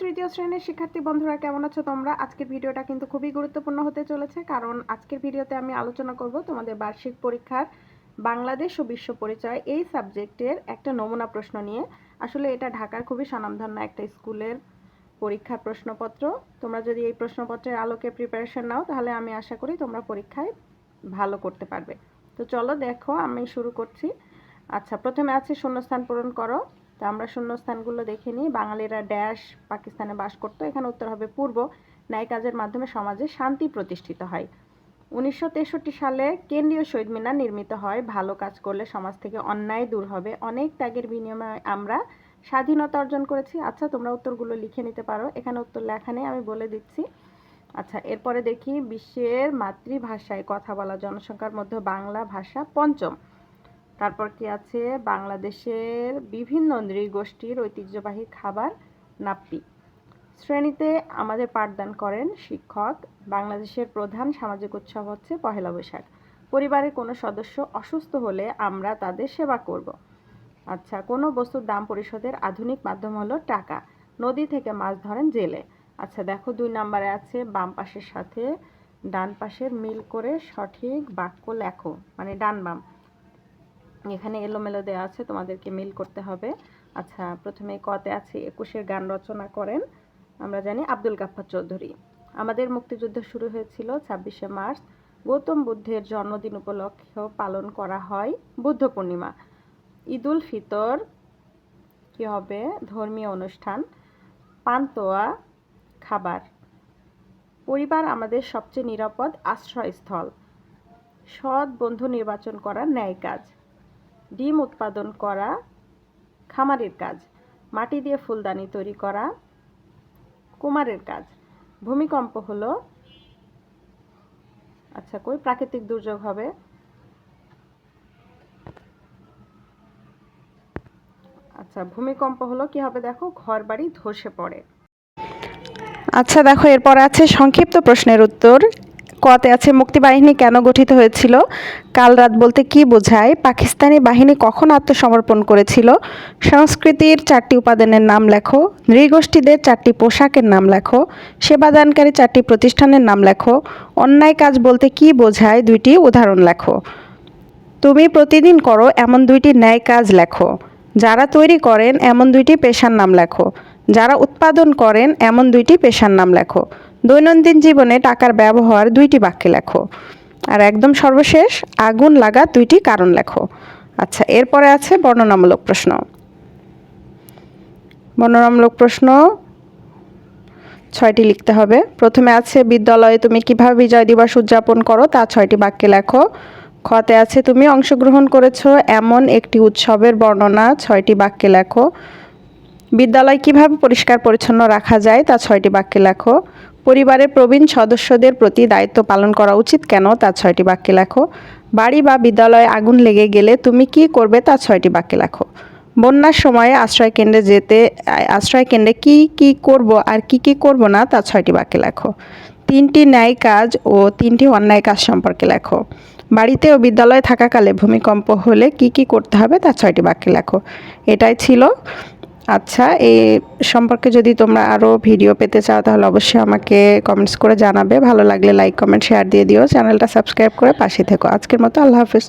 তৃতীয় শ্রেণির শিক্ষার্থী বন্ধুরা, কেমন আছো তোমরা? আজকের ভিডিওটা কিন্তু খুবই গুরুত্বপূর্ণ হতে চলেছে, কারণ আজকের ভিডিওতে আমি আলোচনা করব তোমাদের বার্ষিক পরীক্ষার বাংলাদেশ ও বিশ্ব পরিচয় এই সাবজেক্টের একটা নমুনা প্রশ্ন নিয়ে। আসলে এটা ঢাকার খুবই স্বনামধন্য একটা স্কুলের পরীক্ষার প্রশ্নপত্র। তোমরা যদি এই প্রশ্নপত্রের আলোকে প্রিপারেশন নাও, তাহলে আমি আশা করি তোমরা পরীক্ষায় ভালো করতে পারবে। তো চলো দেখো, আমি শুরু করছি। আচ্ছা প্রথমে আছে শূন্যস্থান পূরণ করো। তো আমরা শূন্যস্থানগুলো দেখে নিই। বাঙালিরা ড্যাশ পাকিস্তানে বাস করতো। এখানে উত্তর হবে পূর্ব। ন্যায় কাজের মাধ্যমে সমাজে শান্তি প্রতিষ্ঠিত হয়। উনিশশো তেষট্টি সালে কেন্দ্রীয় শহীদ মিনার নির্মিত হয়। ভালো কাজ করলে সমাজ থেকে অন্যায় দূর হবে। অনেক ত্যাগের বিনিময়ে আমরা স্বাধীনতা অর্জন করেছি। আচ্ছা তোমরা উত্তরগুলো লিখে নিতে পারো। এখানে উত্তর লেখা নেই, আমি বলে দিচ্ছি। আচ্ছা এরপরে দেখি, বিশ্বের মাতৃভাষায় কথা বলা জনসংখ্যার মধ্যে বাংলা ভাষা পঞ্চম। তারপর কি আছে? বাংলাদেশের বিভিন্ন নৃগোষ্ঠীর ঐতিহ্যবাহী খাবার নাপ্পি। শ্রেণীতে আমাদের পাঠদান করেন শিক্ষক। বাংলাদেশের প্রধান সামাজিক উৎসব হচ্ছে পহেলা বৈশাখ। পরিবারের কোনো সদস্য অসুস্থ হলে আমরা তাদের সেবা করব। আচ্ছা কোনো বস্তুর দাম পরিশোধের আধুনিক মাধ্যম হলো টাকা। নদী থেকে মাছ ধরেন জেলে। আচ্ছা দেখো দুই নম্বরে আছে, বাম পাশের সাথে ডান পাশের মিল করে সঠিক বাক্য লেখো মানে ডান বাম। এখানে এলোমেলো দেওয়া আছে, তোমাদেরকে মিল করতে হবে। আচ্ছা প্রথমে কতে আছে, একুশের গান রচনা করেন, আমরা জানি আব্দুল গাফফার চৌধুরী। আমাদের মুক্তিযুদ্ধ শুরু হয়েছিল ছাব্বিশে মার্চ। গৌতম বুদ্ধের জন্মদিন উপলক্ষেও পালন করা হয় বুদ্ধ পূর্ণিমা। ঈদুল ফিতর, কি হবে? ধর্মীয় অনুষ্ঠান, পান্তোয়া, খাবার। পরিবার আমাদের সবচেয়ে নিরাপদ আশ্রয়স্থল। সৎ বন্ধু নির্বাচন করা ন্যায় কাজ। ডিম উৎপাদন করা খামারের কাজ, মাটি দিয়ে ফুলদানি তৈরি করা কুমারের কাজ। ভূমিকম্প হলো আচ্ছা কই? প্রাকৃতিক দুর্যোগ হবে। আচ্ছা ভূমিকম্প হলো কি হবে দেখো? ঘর বাড়ি ধসে পড়ে। আচ্ছা দেখো, এরপর আছে সংক্ষিপ্ত প্রশ্নের উত্তর। কতে আছে মুক্তিবাহিনী কেন গঠিত হয়েছিল? কাল রাত বলতে কি বোঝায়? পাকিস্তানি বাহিনী কখন আত্মসমর্পণ করেছিল? সংস্কৃতির চারটি উপাদানের নাম লেখো। নৃগোষ্ঠীদের চারটি পোশাকের নাম লেখো। সেবাদানকারী চারটি প্রতিষ্ঠানের নাম লেখো। অন্যায় কাজ বলতে কি বোঝায়? দুইটি উদাহরণ লেখো। তুমি প্রতিদিন করো, এমন দুইটি ন্যায় কাজ লেখো। যারা তৈরি করেন, এমন দুইটি পেশার নাম লেখো। যারা উৎপাদন করেন, এমন দুইটি পেশার নাম লেখো। দৈনন্দিন জীবনে টাকার ব্যবহার দুইটি বাক্যে লেখো। আর একদম সর্বশেষ, আগুন লাগা দুইটি কারণ লেখো। আচ্ছা এরপরে আছে বর্ণনামূলক প্রশ্ন। বর্ণনামূলক প্রশ্ন ছয়টি লিখতে হবে। প্রথমে আছে, বিদ্যালয়ে তুমি কীভাবে বিজয় দিবস উদযাপন করো? তা ছয়টি বাক্যে লেখো। খতে আছে, তুমি অংশগ্রহণ করেছ এমন একটি উৎসবের বর্ণনা। ছয়টি বাক্যে লেখো। বিদ্যালয় কীভাবে পরিষ্কার পরিচ্ছন্ন রাখা যায়? তা ছয়টি বাক্যে লেখো। পরিবারের প্রবীণ সদস্যদের প্রতি দায়িত্ব পালন করা উচিত কেন? তা ছয়টি বাক্যে লেখো। বাড়ি বা বিদ্যালয়ে আগুন লেগে গেলে তুমি কি করবে? তা ছয়টি বাক্যে লেখো। বন্যার সময়ে আশ্রয় কেন্দ্রে যেতে, আশ্রয় কেন্দ্রে কি কি করব আর কি কি করব না, তা ছয়টি বাক্যে লেখো। তিনটি ন্যায় কাজ ও তিনটি অন্যায় কাজ সম্পর্কে লেখো। বাড়িতে ও বিদ্যালয়ে থাকাকালে ভূমিকম্প হলে কি কি করতে হবে? তা ছয়টি বাক্যে লেখো। এটাই ছিল আচ্ছা এই সম্পর্কে যদি তোমরা আরও ভিডিও পেতে চাও, তাহলে অবশ্যই আমাকে কমেন্টস করে জানাবে। ভালো লাগলে লাইক কমেন্ট শেয়ার দিয়ে দিও। চ্যানেলটা সাবস্ক্রাইব করে পাশে থেকো। আজকের মতো আল্লাহ হাফিজ।